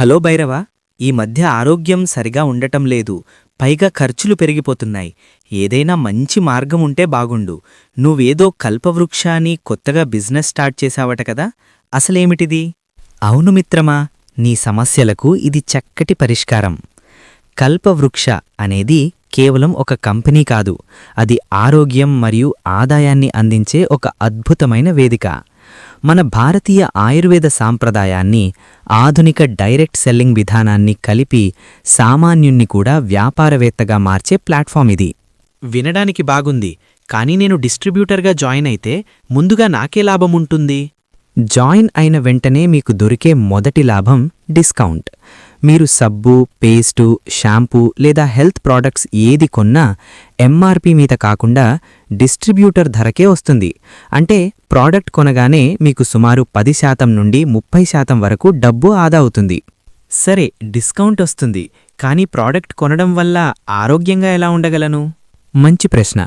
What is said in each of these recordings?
Hello Bhairava ఈ మధ్య ఆరోగ్యం సరిగా ఉండటం లేదు. పైగా ఖర్చులు పెరిగిపోతున్నాయి. ఏదైనా మంచి మార్గం ఉంటే బాగుండు. నువ్వేదో కల్పవృక్షాన్ని కొత్తగా బిజినెస్ స్టార్ట్ చేశావట కదా? అసలేమిటిది? అవును మిత్రమా నీ సమస్యలకు ఇది చక్కటి పరిష్కారం. కల్పవృక్ష అనేది కేవలం ఒక కంపెనీ కాదు. అది ఆరోగ్యం మరియు ఆదాయాన్ని అందించే ఒక అద్భుతమైన వేదిక. మన భారతీయ ఆయుర్వేద సాంప్రదాయాన్ని ఆధునిక డైరెక్ట్ సెల్లింగ్ విధానాన్ని కలిపి సామాన్యుణ్ణి కూడా వ్యాపారవేత్తగా మార్చే ప్లాట్ఫామ్ ఇది. వినడానికి బాగుంది కానీ నేను డిస్ట్రిబ్యూటర్గా జాయిన్ అయితే ముందుగా నాకే లాభం ఉంటుంది. జాయిన్ అయిన వెంటనే మీకు దొరికే మొదటి లాభం డిస్కౌంట్. మీరు సబ్బు పేస్టు షాంపూ లేదా హెల్త్ ప్రోడక్ట్స్ ఏది కొన్నా ఎంఆర్పి మీద కాకుండా డిస్ట్రిబ్యూటర్ ధరకే వస్తుంది. అంటే ప్రోడక్ట్ కొనగానే మీకు సుమారు పది శాతం నుండి ముప్పై శాతం వరకు డబ్బు ఆదా అవుతుంది. సరే డిస్కౌంట్ వస్తుంది. కానీ ప్రోడక్ట్ కొనడం వల్ల ఆరోగ్యంగా ఎలా ఉండగలను? మంచి ప్రశ్న.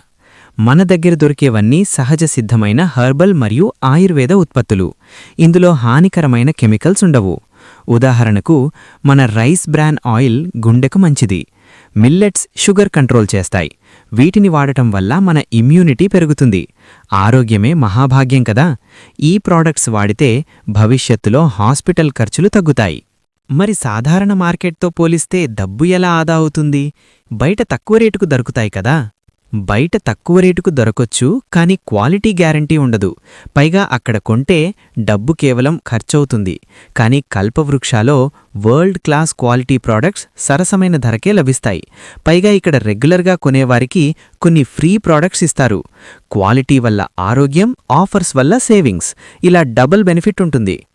మన దగ్గర దొరికేవన్నీ సహజ సిద్ధమైన హర్బల్ మరియు ఆయుర్వేద ఉత్పత్తులు. ఇందులో హానికరమైన కెమికల్స్ ఉండవు. ఉదాహరణకు మన రైస్ బ్రాన్ ఆయిల్ గుండెకు మంచిది. మిల్లెట్స్ షుగర్ కంట్రోల్ చేస్తాయి. వీటిని వాడటం వల్ల మన ఇమ్యూనిటీ పెరుగుతుంది. ఆరోగ్యమే మహాభాగ్యం కదా. ఈ ప్రోడక్ట్స్ వాడితే భవిష్యత్తులో హాస్పిటల్ ఖర్చులు తగ్గుతాయి. మరి సాధారణ మార్కెట్తో పోలిస్తే డబ్బు ఎలా ఆదా అవుతుంది? బయట తక్కువ రేటుకు దొరుకుతాయి కదా. బయట తక్కువ రేటుకు దొరకొచ్చు కానీ క్వాలిటీ గ్యారంటీ ఉండదు. పైగా అక్కడ కొంటే డబ్బు కేవలం ఖర్చవుతుంది. కానీ కల్పవృక్షాలో వరల్డ్ క్లాస్ క్వాలిటీ ప్రోడక్ట్స్ సరసమైన ధరకే లభిస్తాయి. పైగా ఇక్కడ రెగ్యులర్గా కొనేవారికి కొన్ని ఫ్రీ ప్రోడక్ట్స్ ఇస్తారు. క్వాలిటీ వల్ల ఆరోగ్యం ఆఫర్స్ వల్ల సేవింగ్స్. ఇలా డబుల్ బెనిఫిట్ ఉంటుంది.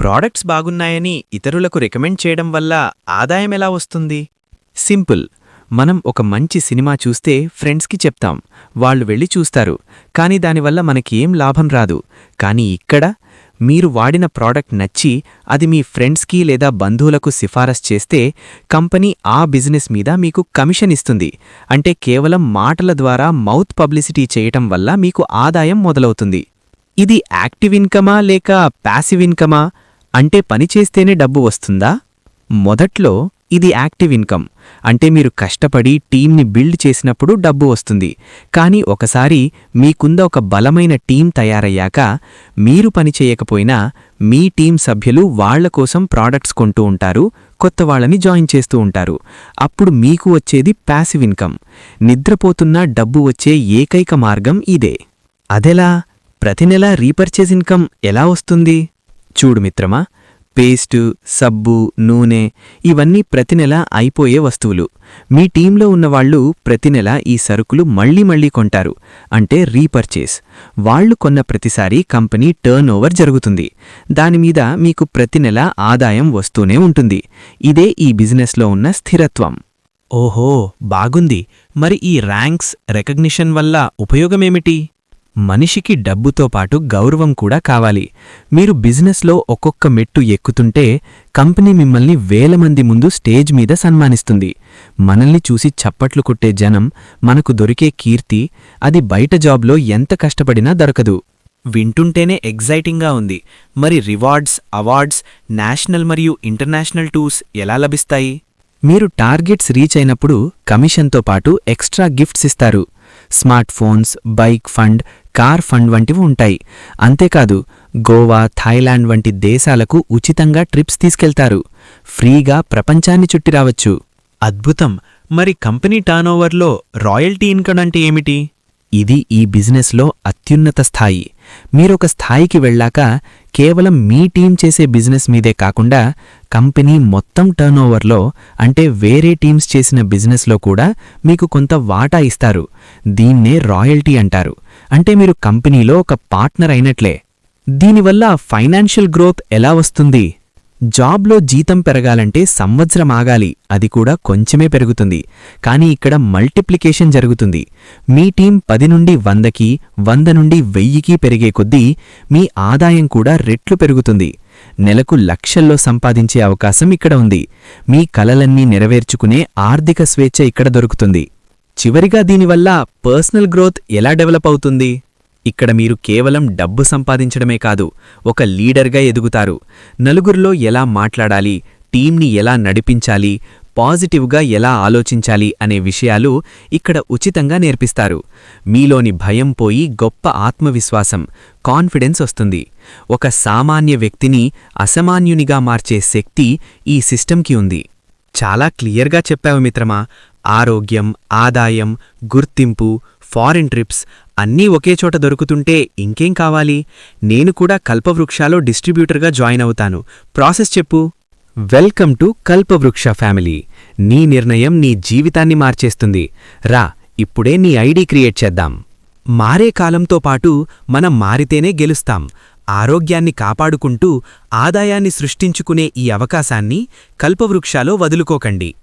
ప్రోడక్ట్స్ బాగున్నాయని ఇతరులకు రికమెండ్ చేయడం వల్ల ఆదాయం ఎలా వస్తుంది? సింపుల్. మనం ఒక మంచి సినిమా చూస్తే ఫ్రెండ్స్కి చెప్తాం. వాళ్ళు వెళ్ళి చూస్తారు. కానీ దానివల్ల మనకి ఏం లాభం రాదు. కానీ ఇక్కడ మీరు వాడిన ప్రోడక్ట్ నచ్చి అది మీ ఫ్రెండ్స్కి లేదా బంధువులకు సిఫారసు చేస్తే కంపెనీ ఆ బిజినెస్ మీద మీకు కమిషన్ ఇస్తుంది. అంటే కేవలం మాటల ద్వారా మౌత్ పబ్లిసిటీ చేయటం వల్ల మీకు ఆదాయం మొదలవుతుంది. ఇది యాక్టివ్ ఇన్కమా లేక ప్యాసివ్ ఇన్కమా? అంటే పనిచేస్తేనే డబ్బు వస్తుందా? మొదట్లో ఇది యాక్టివ్ ఇన్కమ్. అంటే మీరు కష్టపడి టీంని బిల్డ్ చేసినప్పుడు డబ్బు వస్తుంది. కానీ ఒకసారి మీకుంద ఒక బలమైన టీం తయారయ్యాక మీరు పని చేయకపోయినా మీ టీం సభ్యులు వాళ్ళ కోసం ప్రాడక్ట్స్ కొంటూ ఉంటారు కొత్త వాళ్ళని జాయిన్ చేస్తూ ఉంటారు. అప్పుడు మీకు వచ్చేది ప్యాసివ్ ఇన్కమ్. నిద్రపోతున్నా డబ్బు వచ్చే ఏకైక మార్గం ఇదే. అదెలా? ప్రతి నెలా రీపర్చేజ్ ఇన్కమ్ ఎలా వస్తుంది? చూడు మిత్రమా పేస్టు సబ్బు నూనె ఇవన్నీ ప్రతి నెల అయిపోయే వస్తువులు. మీ టీంలో ఉన్నవాళ్ళు ప్రతి నెల ఈ సరుకులు మళ్ళీ మళ్ళీ కొంటారు. అంటే రీపర్చేస్. వాళ్ళు కొన్న ప్రతిసారి కంపెనీ టర్న్ ఓవర్ జరుగుతుంది దానిమీద మీకు ప్రతి నెల ఆదాయం వస్తూనే ఉంటుంది. ఇదే ఈ బిజినెస్లో ఉన్న స్థిరత్వం. ఓహో బాగుంది. మరి ఈ ర్యాంక్స్ రికగ్నిషన్ వల్ల ఉపయోగమేమిటి? మనిషికి డబ్బుతో పాటు గౌరవం కూడా కావాలి. మీరు బిజినెస్లో ఒక్కొక్క మెట్టు ఎక్కుతుంటే కంపెనీ మిమ్మల్ని వేల మంది ముందు స్టేజ్ మీద సన్మానిస్తుంది. మనల్ని చూసి చప్పట్లు కొట్టే జనం మనకు దొరికే కీర్తి అది బయట జాబ్లో ఎంత కష్టపడినా దొరకదు. వింటుంటేనే ఎగ్జైటింగ్గా ఉంది. మరి రివార్డ్స్ అవార్డ్స్ నేషనల్ మరియు ఇంటర్నేషనల్ టూర్స్ ఎలా లభిస్తాయి? మీరు టార్గెట్స్ రీచ్ అయినప్పుడు కమిషన్తో పాటు ఎక్స్ట్రా గిఫ్ట్స్ ఇస్తారు. Smart phones bike fund car fund వంటివి ఉంటాయి. అంతేకాదు గోవా థాయిలాండ్ వంటి దేశాలకు ఉచితంగా ట్రిప్స్ తీసుకెళ్తారు. ఫ్రీగా ప్రపంచాన్ని చుట్టి రావచ్చు. అద్భుతం! మరి కంపెనీ టర్నోవర్లో రాయల్టీ ఇన్కమ్ అంటే ఏమిటి? ఇది ఈ బిజినెస్లో అత్యున్నత స్థాయి. మీరొక స్థాయికి వెళ్ళాక కేవలం మీ టీం చేసే బిజినెస్ మీదే కాకుండా కంపెనీ మొత్తం టర్నోవర్లో అంటే వేరే టీమ్స్ చేసిన బిజినెస్లో కూడా మీకు కొంత వాటా ఇస్తారు. దీన్నే రాయల్టీ అంటారు. అంటే మీరు కంపెనీలో ఒక పార్ట్నర్ అయినట్లే. దీనివల్ల ఫైనాన్షియల్ గ్రోత్ ఎలా వస్తుంది? జాబ్లో జీతం పెరగాలంటే సంవత్సరం ఆగాలి అది కూడా కొంచెమే పెరుగుతుంది. కానీ ఇక్కడ మల్టిప్లికేషన్ జరుగుతుంది. మీ టీం పది నుండి వందకి వంద నుండి వెయ్యికి పెరిగే కొద్దీ మీ ఆదాయం కూడా రెట్లు పెరుగుతుంది. నెలకు లక్షల్లో సంపాదించే అవకాశం ఇక్కడ ఉంది. మీ కలలన్నీ నెరవేర్చుకునే ఆర్థిక స్వేచ్ఛ ఇక్కడ దొరుకుతుంది. చివరిగా దీనివల్ల పర్సనల్ గ్రోత్ ఎలా డెవలప్ అవుతుంది? ఇక్కడ మీరు కేవలం డబ్బు సంపాదించడమే కాదు ఒక లీడర్గా ఎదుగుతారు. నలుగురిలో ఎలా మాట్లాడాలి టీంని ఎలా నడిపించాలి పాజిటివ్గా ఎలా ఆలోచించాలి అనే విషయాలు ఇక్కడ ఉచితంగా నేర్పిస్తారు. మీలోని భయం పోయి గొప్ప ఆత్మవిశ్వాసం కాన్ఫిడెన్స్ వస్తుంది. ఒక సామాన్య వ్యక్తిని అసమాన్యునిగా మార్చే శక్తి ఈ సిస్టంకి ఉంది. చాలా క్లియర్గా చెప్పావు మిత్రమా. ఆరోగ్యం ఆదాయం గుర్తింపు ఫారిన్ ట్రిప్స్ అన్నీ ఒకే చోట దొరుకుతుంటే ఇంకేం కావాలి? నేను కూడా కల్పవృక్షాలో డిస్ట్రిబ్యూటర్గా జాయిన్ అవుతాను. ప్రాసెస్ చెప్పు. Welcome to Kalpavriksha family. నీ నిర్ణయం నీ జీవితాన్ని మార్చేస్తుంది. రా ఇప్పుడే నీ ఐడి క్రియేట్ చేద్దాం. మారే కాలంతో పాటు మనం మారితేనే గెలుస్తాం. ఆరోగ్యాన్ని కాపాడుకుంటూ ఆదాయాన్ని సృష్టించుకునే ఈ అవకాశాన్ని కల్పవృక్షాలో వదులుకోకండి.